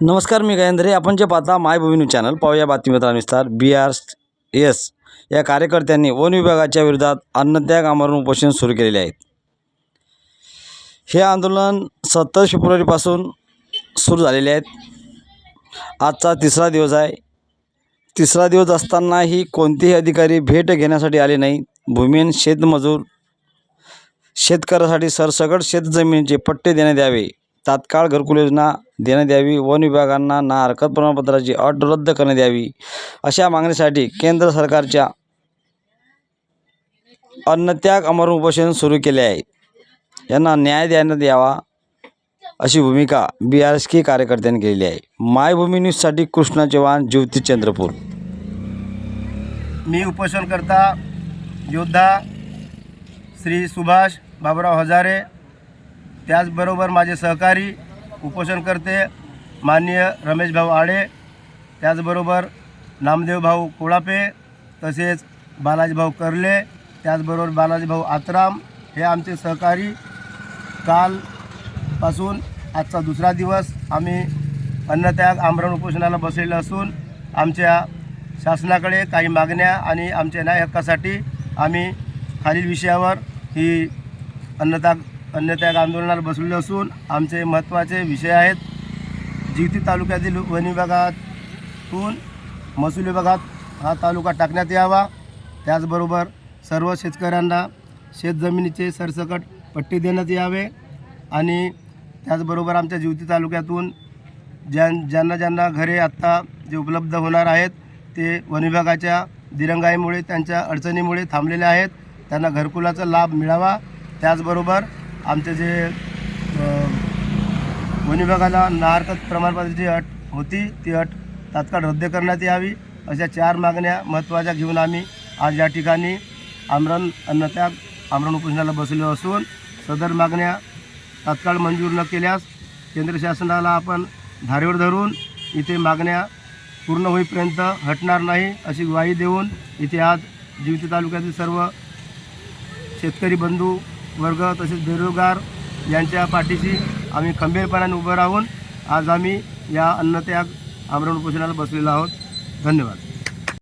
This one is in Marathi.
नमस्कार मी गजेंद्रे. आपण जे पाहता मायभूमी न्यूज चॅनल पाहूया बातमीपत्रानुसार विस्तार. बी आर एस या कार्यकर्त्यांनी वन विभागाच्या विरोधात अन्नत्याग आमरण उपोषण सुरू केलेले आहेत. हे आंदोलन सत्तर फेब्रुवारीपासून सुरू झालेले आहेत. आजचा तिसरा दिवस आहे. तिसरा दिवस असतानाही कोणतेही अधिकारी भेट घेण्यासाठी आले नाही. भूमिहीन शेतमजूर शेतकऱ्यासाठी सरसकट शेतजमिनीचे पट्टे देण्यात यावे. तात्काळ घरकुल योजना देण्यात यावी. वन विभागांना ना हरकत प्रमाणपत्राची अट रद्द करण्यात यावी. अशा मागणीसाठी केंद्र सरकारच्या अन्नत्याग अमर उपोषण सुरू केले आहे. यांना न्याय देण्यात यावा अशी भूमिका बी आर एस के कार्यकर्त्यांनी केलेली आहे. मायभूमी न्यूजसाठी कृष्णा चव्हाण ज्योती चंद्रपूर. मी उपोषणकर्ता योद्धा श्री सुभाष बाबुराव हजारे त्याचबरोबर माझे सहकारी उपोषणकर्ते माननीय रमेश भाऊ आडे त्याचबरोबर नामदेव भाऊ कोळापे तसेच बालाजी भाऊ कर्ले त्याचबरोबर बालाजी भाऊ आतराम हे आमचे सहकारी. कालपासून आजचा दुसरा दिवस आम्ही अन्नत्याग आमरण उपोषणाला बसलेलं असून आमच्या शासनाकडे काही मागण्या आणि आमच्या न्याय हक्कासाठी आम्ही खालील विषयावर ही अन्नत्याग अन्नत्याग आंदोलनाला बसलेले असून आमचे महत्त्वाचे विषय आहेत. जिवती तालुक्यातील वन विभागातून महसूल विभागात हा तालुका टाकण्यात यावा. त्याचबरोबर सर्व शेतकऱ्यांना शेतजमिनीचे सरसकट पट्टी देण्यात यावे आणि त्याचबरोबर आमच्या जिवती तालुक्यातून ज्यां ज्यांना ज्यांना घरे आत्ता जे उपलब्ध होणार आहेत ते वन विभागाच्या दिरंगाईमुळे त्यांच्या अडचणीमुळे थांबलेले आहेत. त्यांना घरकुलाचा लाभ मिळावा. त्याचबरोबर आमचे जे वन विभागाला नाहरकत प्रमाणपत्राची अट होती ती अट तात्काळ रद्द करण्यात यावी अशा चार मागण्या महत्त्वाच्या घेऊन आम्ही आज या ठिकाणी आमरण अन्नत्याग आमरण उपोषणाला बसलो असून सदर मागण्या तात्काळ मंजूर न केल्यास केंद्र शासनाला आपण धारेवर धरून इथे मागण्या पूर्ण होईपर्यंत हटणार नाही अशी ग्वाही देऊन इथे आज जिवती तालुक्यातील सर्व शेतकरी बंधू वर्ग तसेच बेरोजगार यांच्या पाठीशी आम्ही खंबीरपणाने उभं राहून आज आम्ही या अन्नत्याग आमरण उपोषणाला बसलेलो आहोत. धन्यवाद.